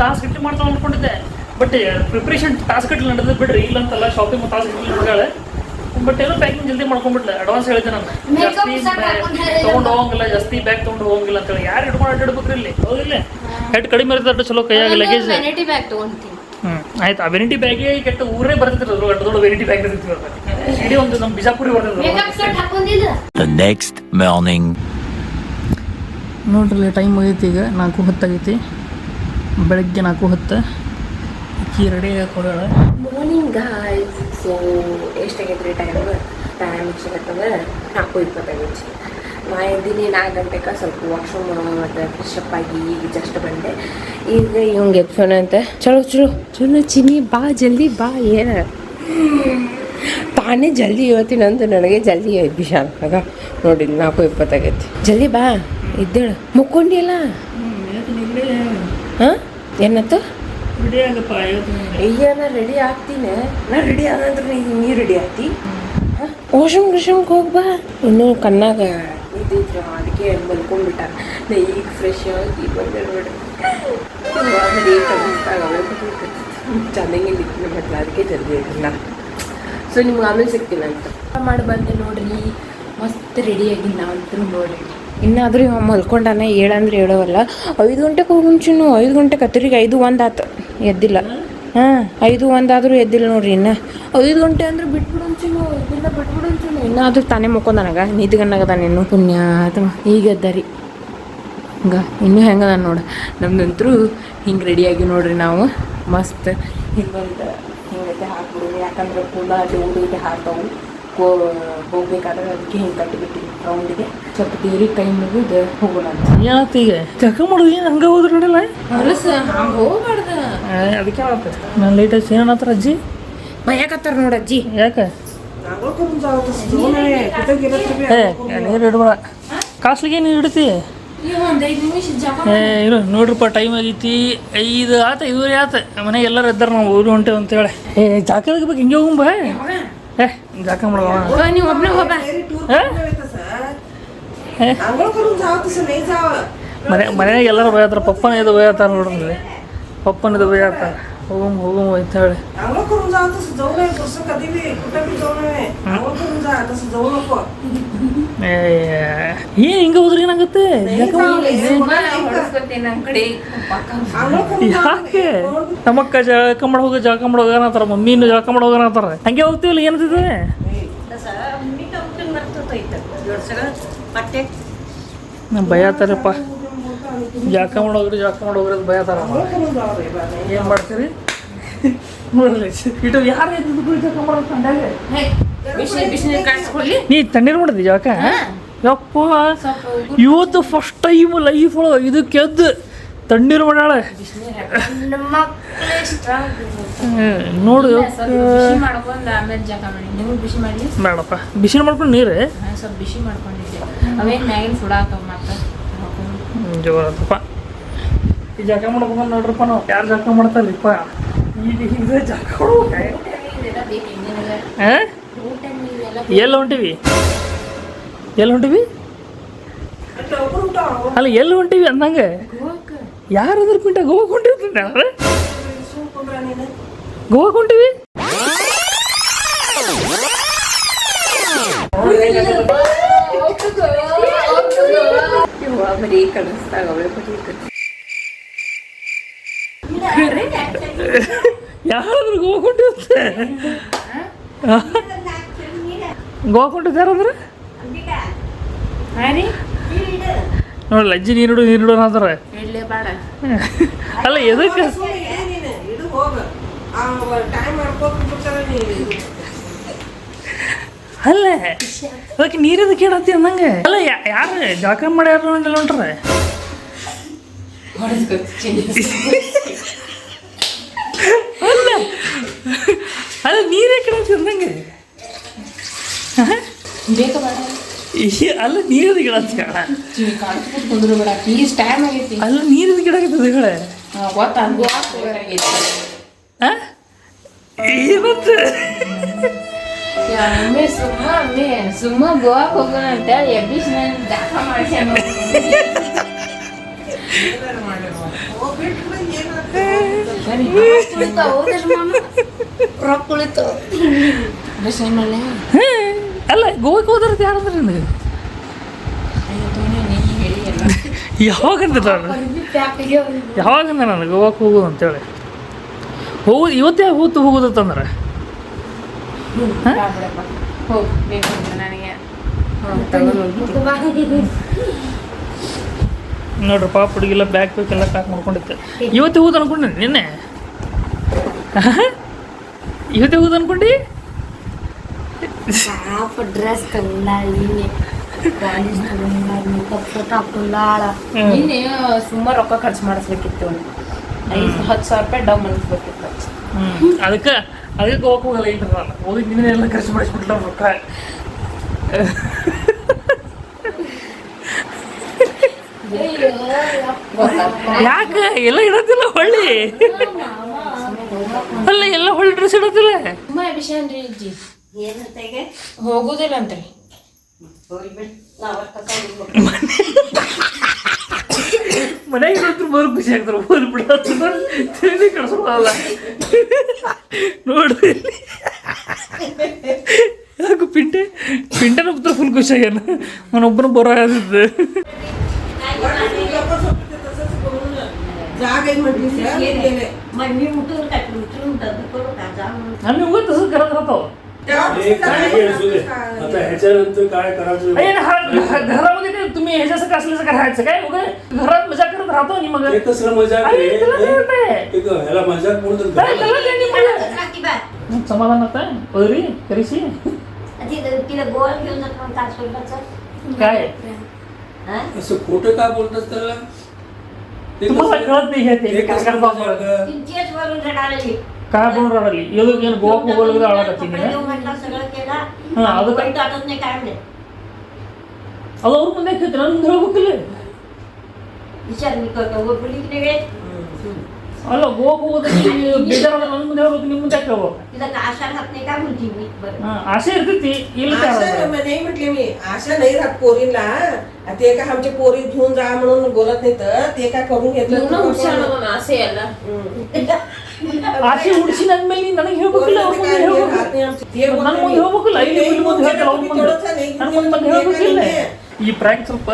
ತಾಸು ಗಟ್ಟಿ ಮಾಡ್ತಾವ ಅನ್ಕೊಂಡಿದ್ದೆ. ಬಟ್ ಪ್ರಿಪ್ರೇಷನ್ ತಾಸು ಗಟ್ಟಿ ನಡೆದ್ ಬಿಡ್ರಿ. ಇಲ್ಲ ಅಂತಲ್ಲ ಶಾಪಿಂಗ್ ತಾಸು ಗಟ್ಟಿ ಮಗಳ ಬಟ್ ಏನೋ ಪ್ಯಾಕಿಂಗ್ ಜಲ್ದಿ ಮಾಡ್ಕೊಂಡ್ಬಿಟ್ಲೆ. ಅಡ್ವಾನ್ಸ್ ಹೇಳಿದೆ ನಾನು. ಜಾಸ್ತಿ ತೊಗೊಂಡು ಹೋಗಂಗಿಲ್ಲ ಜಾಸ್ತಿ ಬ್ಯಾಗ್ ತೊಗೊಂಡು ಹೋಗಂಗಿಲ್ಲ ಅಂತೇಳಿ. ಯಾರು ಹಿಡ್ಕೊಂಡು ಅಡ್ಡಾಡ್ಬೇಕ್ರಿ ಇಲ್ಲಿ? ಹೌದಿಲ್ಲ. ಹೆಡ್ ಕಡಿಮೆ ಇರ್ತದೆ ಚಲೋ ಕೈಯಾಗ ಲಗೇಜ್ ಹ್ಞೂ ಆಯ್ತು ಆ ವೆರೈಟಿ ಬ್ಯಾಗೆ ಕೆಟ್ಟ ಊರೇ ಬರ್ತೈತಿ ಅದ್ರ ದೊಡ್ಡ ದೊಡ್ಡ ವೆರೈಟಿ ಬ್ಯಾಗ್ ಇರ್ತೈತಿ ಅದ್ರಾಗ. ಇಡೀ ಒಂದು ನಮ್ಮ ಬಿಜಾಪುರಿ ಬರ್ತಿದ್ರು ಮೇಕಪ್ ಸೆಟ್ ಹಾಕೊಂಡಿಲ್ಲ The next morning. ನೋಡ್ರಿ ಟೈಮ್ ಆಗೈತಿ ಈಗ ನಾಲ್ಕು ಹೊತ್ತಾಗೈತಿ ಬೆಳಗ್ಗೆ ನಾಲ್ಕು ಹೊತ್ತು. ಅಕ್ಕಿ ರೆಡಿ ಕೊಡೋಣ. ಮಾರ್ನಿಂಗ್ ಗಾಯ್ಸ್ ಸೊ ಎಷ್ಟಾಗೈತ್ರಿ ಟೈಮ್ ಟೈಮ್ ಎಷ್ಟಾಗತ್ತಂದ್ರೆ ನಾಲ್ಕು ಇಪ್ಪತ್ತೈದು ನಾ ಎದ್ದೀನಿ ನಾಲ್ಕು ಗಂಟೆಗೆ ಸ್ವಲ್ಪ ವಾಶ್ರೂಮ್ ಮತ್ತು ಫ್ರೆಶ್ ಅಪ್ ಆಗಿ ಈಗ ಜಸ್ಟ್ ಬಂದೆ. ಈಗ ಇವಂಗೆ ಎಪ್ಸೋಣ ಅಂತ. ಚಲೋ ಚಲೋ. ಚಲೋ ಚಿನ್ನಿ ಬಾ ಜಲ್ದಿ ಬಾ ಏನ? ತಾನೇ ಜಲ್ದಿ ಇವತ್ತಿನಂದು ನನಗೆ ಜಲ್ದಿ ಎಬ್ಬಿಶಾನ ಆಗ ನೋಡಿ ನಾಲ್ಕು ಇಪ್ಪತ್ತಾಗೈತಿ. ಜಲ್ದಿ ಬಾ ಇದ್ದೇಳು ಮುಕ್ಕೊಂಡಿಲ್ಲ ಹಾಂ? ಏನತ್ತು? ರೆಡಿ ಆಗಪ್ಪ ನಾ ರೆಡಿ ಆಗ್ತೀನಿ. ನಾ ರೆಡಿ ಆದ್ರೆ ನೀ ರೆಡಿ ಆಗ್ತಿ? ವಾಶ್ರೂಮ್ ಗಿಶ್ರೂಮ್ಗೆ ಹೋಗಿ ಬಾ ಇನ್ನೂ ಕಣ್ಣಾಗ ಇದ್ದಿದ್ರು ಅದಕ್ಕೆ ಮಲ್ಕೊಂಡ್ಬಿಟ್ಟಾರ. ನಾ ಈಗ ಫ್ರೆಶ್ ಆಗಿ ಬಂದೆ ನೋಡಿ ಚೆನ್ನಾಗಿ ಮಟ್ಲ ಅದಕ್ಕೆ ಜಲ್ದಿ ಆಗಿಲ್ಲ ಸೊ ನಿಮ್ಗೆ ಆಮೇಲೆ ಸಿಗ್ತೀನಿ ಅಂತ. ಮಾಡಿ ಬಂದೆ ನೋಡ್ರಿ. ಮಸ್ತ್ ರೆಡಿಯಾಗಿ ನಾವಂತೂ ನೋಡಿ ಇನ್ನಾದ್ರೂ ಇವ ಮಲ್ಕೊಂಡಾನ ಏಳಂದ್ರೆ ಹೇಳೋವಲ್ಲ ಐದು ಗಂಟೆಗೆ ಹೋಗುಂಚುನು ಐದು ಗಂಟೆಗೆ ಹತ್ತಿರಿಗೆ ಐದು ಒಂದು ಆತು. ಎದ್ದಿಲ್ಲ. ಹಾಂ, ಐದು ಒಂದಾದರೂ ಎದ್ದಿಲ್ಲ ನೋಡ್ರಿ ಇನ್ನ. ಐದು ಗಂಟೆ ಅಂದ್ರೆ ಬಿಟ್ಬಿಡಂಚುನು ಎದ್ದಿಲ್ಲ ಇನ್ನ ಇನ್ನಾದ್ರೂ ತಾನೇ ಮುಕ್ಕೊಂಡನಗ ನಿದ್ಗಣ್ಣಗದಾನ ಇನ್ನು ಪುಣ್ಯ ಅಥವಾ ಈಗ ಎದ್ದಾರಿ. ಹಂಗ, ಇನ್ನೂ ಹೆಂಗದ ನೋಡ. ನಮ್ದಂತರೂ ಹಿಂಗೆ ರೆಡಿಯಾಗಿ ನೋಡ್ರಿ ನಾವು. ಮಸ್ತ್. ಹಿಂಗೊಂದು ಹಿಂಗೈತೆ ಹಾಕ್ಬಿಡು. ಯಾಕಂದ್ರೆ ಕೂಲ ದೇವ್ರಿಗೆ ಹಾಕ್ತಾವು ಕೋ, ಹೋಗ್ಬೇಕಾದ್ರೆ ಅದಕ್ಕೆ ಹಿಂಗೆ ಕಟ್ಟಿಬಿಟ್ಟಿವಿ ರೌಂಡಿಗೆ ಸ್ವಲ್ಪ ದೇವ್ರಿಗೆ ಕೈ ಮುಗಿದು ಹೋಗೋಣ ಅಂತ. ಮಾಡೋದು ಏನು ಹಂಗೆ ಹೋದ್ರು ನೋಡಿಲ್ಲ? ಹೊಲಸ ಹಂಗೆ ಹೋಗ್ಬಾರ್ದು. ಅದಕ್ಕೆ ನಾನು ಲೇಟ್ ಆಯ್ತು ಅಜ್ಜಿ? ಭಯಕತ್ತಾರ ನೋಡು ಅಜ್ಜಿ. ಯಾಕೆ? ಏ ನೀರು ಇಡ್ಬೇಡ. ಕಾಸ್ಲಿಗೆ ನೀರು ಇಡ್ತಿ? ಏ ಇರು ನೋಡ್ರಪ್ಪ ಟೈಮ್ ಆಗೈತಿ. ಐದು ಆತ ಐದುವರೆ ಆತ. ಮನೆಗೆ ಎಲ್ಲರೂ ಇದ್ದಾರೆ ನಾವು ಊರು ಹೊಂಟೇವು ಅಂತೇಳಿ ಏ ಜಾಕ ಬೇಕು ಹಿಂಗೆ ಹೋಗುಂಬ. ಏ ಜಾಕ ಮಾಡೋಣ ಮನೆ ಮನೆಯಾಗ ಎಲ್ಲರೂ ಬೈತಾರ ಪಪ್ಪನ ಇದು ಬೈತಾರ ನೋಡ್ರಿ ಪಪ್ಪನ ಇದು ಬೈತಾರ ಹೋಗಮ್ ಹೋಗಮ್ ಅಂತ ಹೇಳಿ. ಏನ್ ಹಿಂಗ ಹೋದ್ರೆ ಏನಾಗುತ್ತೆ ಯಾಕೆ ನಮ್ಮಕ್ಕ ಜಳಕ ಮಾಡಿ ಹೋಗಿ ಜಳಕ ಹೋಗೋಣ ಅಂತಾರ ಮಮ್ಮಿನೂ ಜಳಕ ಮಾಡಿ ಹೋಗೋಣ ಅಂತಾರ ಹಂಗೆ ಹೋಗ್ತೀವಲ್ಲ ಏನಂತಿದ್ರೆ ಏನಂತಿದೆ ನಮ್ಮ ಭಯತಾರಪ್ಪ ಜಾಕ ಮಾಡೋಗ್ರಿ ಜಾಕ ಮಾಡೋಗ್ರಿ ಅಂತ ಭಯತಾರ ಏನು ಮಾಡ್ತೀರಿ? ನೋಡಲಿ ಇಟ್ಟು ಯಾರು ನೀ ತಣ್ಣೀರು ಮಾಡಿದ್ವಿ ಜಾಕ? ಯಪ್ಪ ಇವತ್ತು ಫಸ್ಟ್ ಟೈಮ್ ಲೈಫ್ ಒಳಗೆ ಇದು ಎದ್ದು ತಣ್ಣೀರು ಮಾಡಾಳೆ ನೋಡಿ. ಬೇಡಪ್ಪ ಬಿಸಿ ಮಾಡ್ಕೊಂಡು ನೀರು? ಜೋರಪ್ಪ ಈ ಜಳಕ ಮಾಡ್ಬೇಕು ನೋಡ್ರಪ್ಪ ನಾವು. ಯಾರು ಜಳಕ ಮಾಡ್ತಾರಿಪ್ಪ ಈಗ ಜಳಕ ನೀವೆಲ್ಲ ಎಲ್ಲಿ ಹೊಂಟಿವಿ? ಎಲ್ಲಿ ಹೊಂಟಿವಿ? ಅಲ್ಲ ಎಲ್ಲಿ ಹೊಂಟಿವಿ ಅಂದಂಗೆ? ಯಾರು ಅದ್ರ ಪಿಂಟ ಗೋವಾಕ್ ಹೊಂಟಿರ್ತೀನಿ ಯಾರು ಸುಮ್ ಕುಂದ್ರ ನೀನು ಗೋವಾಕ್ ಹೊಂಟಿವಿ ಬರೀ ಕಳಿಸ್ದಾಗ ಅವಳೆ ಬರೀ ಯಾರಾದ್ರೂ ಗೋವಾಕ್ ಹೊಂಟಿರುತ್ತೆ ಗೋವಾಕ್ ಹೊಂಟಿದ್ದು ಯಾರಾದ್ರೆ ಹಾಂ ರೀ ನೋಡಿ ಲಜ್ಜಿ ನೀರು ನೀರು ಅಂತಾರೆ ಅಲ್ಲ ಎದಕ್ಕೆ? ಅಲ್ಲ ಅದಕ್ಕೆ ನೀರದ ಕೇಳತ್ತಿ ಅಂದಂಗೆ? ಅಲ್ಲ ಯಾರು ಮಾಡಿ ಮಾಡ್ಯಾರ ನೋಡಿಲ್ಲ ಹೊಂಟ್ರೆ? ಅಲ್ಲ ಅಲ್ಲ ನೀರೇ ಕೇಳತ್ತಿ ಅಂದಂಗೆ? ಅಲ್ಲ ನೀರದ ಗಿಡ ಹೇಳ ಟೈಮ್ ಆಗೈತಿ ಅಲ್ಲ ನೀರದ ಗಿಡ ಆಗತ್ತದ ಹೇಳ ಏನಂತ? ಸುಮ್ಮ ಸುಮ್ಮ ಗೋವಾಕ್ ಹೋಗೋಣ ಅಂತೇಳಿ ಎಬ್ಬಿಸ್ ನಾನು ಜಾಕ ಮಾಡ್ಸ್ಯಾನ ರೊಕ್ಕ ಉಳಿತು ಬಸ್ ಏಮಲ್ಲ ಅಲ್ಲ ಗೋವಾಕ್ಕೆ ಹೋದ್ರದ್ದು ಯಾರು ಅಂದ್ರೆ ನೀನು? ಹೇಳಿ ಎಲ್ಲ ಯಾವಾಗಂತ ಯಾವಾಗಂದ ನಾನು ಗೋವಾಕ್ಕೆ ಹೋಗೋದು ಅಂತೇಳಿ. ಹೋಗೋದು, ಇವತ್ತೇ ಹೋತು ಅಂತಂದ್ರೆ. ನೋಡ್ರಿ, ಪಾಪ ನನಗೆ ಹುಡುಗಿಲ್ಲ ಬ್ಯಾಗ್ ಪ್ಯಾಕ್ ಎಲ್ಲ ಪ್ಯಾಕ್ ಮಾಡ್ಕೊಂಡಿತ್ತು ಇವತ್ತೇ ಹೋದ್ ಅನ್ಕೊಂಡೆ ನಿನ್ನೆ. ಇವತ್ತೇ ಹೋದ್ ಅನ್ಕೊಂಡಿ? ಪಾಪ ಡ್ರೆಸ್ ತಗೊಂಡಾಳ ಕಾಲೇಜ್ ತಗೊಂಡಾಳ ಮೇಕಪ್ ಫೋಟೋ ಹಾಕೊಂಡಾಳ ಹ್ಮ್. ನಿನ್ನೆ ಸುಮಾರು ರೊಕ್ಕ ಖರ್ಚು ಮಾಡಿಸ್ಬೇಕಿತ್ತು ಐದು ಹತ್ತು ಸಾವಿರ ರೂಪಾಯಿ ಡವ್ ಮನ್ಸ್ಬೇಕಿತ್ತು ಹ್ಮ್ ಅದಕ್ಕೆ ಅದಕ್ಕೆ ಗೋವಾಕ್ ಹೋಗಲ್ಲ ಈಗ ನಾನು ಹೋಗಿ ನಿನ್ನೆ ಎಲ್ಲ ಖರ್ಚು ಮಾಡಿಸ್ಬಿಟ್ಲ ರೊಕ್ಕ ಯಾಕೆ ಎಲ್ಲ ಇಡತ್ತಿಲ್ಲ ಹೊಳ್ಳಿ ಅಲ್ಲ ಎಲ್ಲ ಹೊಳ್ಳಿ ಡ್ರೆಸ್ ಇಡತ್ತಿಲ್ಲ ತುಂಬ ವಿಷಯ ರೀ ಅಜ್ಜಿ ಹೋಗುದಿಲ್ಲ ಅಂತ್ರಿ ಮನೆಗೆ ಇರೋದ್ರ ಬರೋ ಖುಷಿ ಆಗ್ತಾರೆ. ಹೋಲ್ ಬಿಡೋದ್ರ ಕಳ್ಸಲ್ಲ ನೋಡ್ರಿ ಯಾಕು ಪಿಂಟೆ ಪಿಂಟೆ ಫುಲ್ ಖುಷಿ ಆಗ್ಯಾನ. ಅವನೊಬ್ಬನ ಬರೋ ಆಗಿದ್ದೆ ಅಲ್ಲಿ ಹೋಗಿ ತಸ ಕರೆದ್ರತ್ತವ उगाच हे आता ह्याच्यानंतर काय करायचं? अरे ना, हा- घरामध्ये काय तुम्ही ह्याच्यासारखं असल्याचं काय राहायचं काय? उगा घरात मजा करत राहतो आणि मग ते कसलं मजाक अरे, तुला काय वाटतंय? ते क- ह्याला मजाक म्हणून काय त्याला समाधान आता परी करीशी? तिला गोल घेऊन जातो मग कासवडचं काय? असं खोटं का बोलतात त्याला? ते तुम्हाला कळत नाही हे ते ते काय कसलं करतो मजाक? तिच्याच वरून रडायला काय बोलून राहिली येऊ येऊन गोवा पोगोल आळाकत्ತೀನಿ ಹಾಂ ಅದಕ್ಕೆ ಅದು ಅವ್ರ ಮುಂದೆ ಹಾಕೈತೆ ನಾನು ಹೋಗ್ಬೇಕಿಲ್ಲ ಅಲ್ಲ ಹೋಗಿ ಹೋಗೋದಕ್ಕೆ ಬೇಜಾರಾದ ನನ್ನ ಮುಂದೆ ಹೋಗ್ಬೇಕು ನಿಮ್ಮ ಮುಂದೆ ಹಾಕಿ ಹೋಗ್ಬೇಕು आशा आशा नाही म्हटले मी आशा नाही राहत पोरीला ते का आमच्या पोरी धुवून जा म्हणून बोलत नाही तर ते काय करून घेतलं? ना म्हणून असे याला ಆಸೆ ಹುಡ್ಸಿನ ಅಂದ್ಮೇಲೆ ಮೇಲೆ ನನಗೆ ಹೇಳ್ಬೇಕಿಲ್ಲ ಅವ್ರ ಮುಂದೆ ಹೇಳ್ಬೇಕು. ನನ್ನ ಮುಂದೆ ಹೇಳ್ಬೇಕಿಲ್ಲ ಇಲ್ಲಿ ಇಲ್ಲಿ ಮುಂದೆ ಹೇಳ್ತಾರ ಅವ್ರ ಮುಂದೆ ನನ್ನ ಮುಂದೆ ಮುಂದೆ ಹೇಳ್ಬೇಕಿಲ್ಲ. ಈ ಪ್ರ್ಯಾಂಕ್ ಸ್ವಲ್ಪ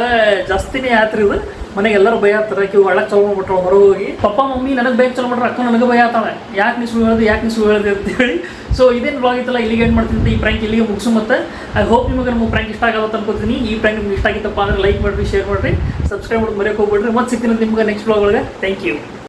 ಜಾಸ್ತಿನೇ ಆತ್ರಿ ಇದು. ಮನೆಗೆ ಎಲ್ಲರೂ ಭಯ ಆಗ್ತಾರೆ ಕಿವು ಒಳಗೆ ಚಲೋ ಮಾಡ್ಬಿಟ್ರು ಹೊರ ಹೋಗಿ. ಪಪ್ಪ ಮಮ್ಮಿ ನನಗೆ ಬೈಕ್ ಚಲೋ ಮಾಡ್ರೆ ಅಕ್ಕ ನನಗೆ ಭಯ ಆಗ್ತಾಳೆ ಯಾಕೆ ನೀವು ಸುಳ್ಳು ಹೇಳಿದೆ ಯಾಕೆ ನೀವು ಸುಳ್ಳು ಹೇಳಿದೆ ಅಂತ ಹೇಳಿ. ಸೊ ಇದೇನು ಬ್ಲಾಗ್ ಇತ್ತಲ್ಲ ಇಲ್ಲಿಗೆ ಏನು ಮಾಡ್ತೀನಿ ಈ ಪ್ರ್ಯಾಂಕ್ ಇಲ್ಲಿಗೆ ಮುಗಿಸು ಮತ್ತೆ. ಐ ಹೋಪ್ ನಿಮಗೆ ನಮ್ಮ ಪ್ರ್ಯಾಂಕ್ ಇಷ್ಟ ಆಗಲ್ಲ ಅನ್ಕೋತೀನಿ. ಈ ಪ್ರ್ಯಾಂಕ್ ನಿಮ್ಗೆ ಇಷ್ಟ ಆಗಿತ್ತಪ್ಪ ಅಂದ್ರೆ ಲೈಕ್ ಮಾಡಿರಿ ಶೇರ್ ಮಾಡಿರಿ. ಸಬ್ಸ್ಕ್ರೈಬ್ ಮಾಡಿ ಮರೆಯೋಕೆ ಹೋಗ್ಬಿಡ್ರಿ. ಮತ್ತೆ ಸಿಗ್ತೀನಿ ನಿಮ್ಗೆ ನೆಕ್ಸ್ಟ್ ಬ್ಲಾಗ್ ಒಳಗೆ. Thank you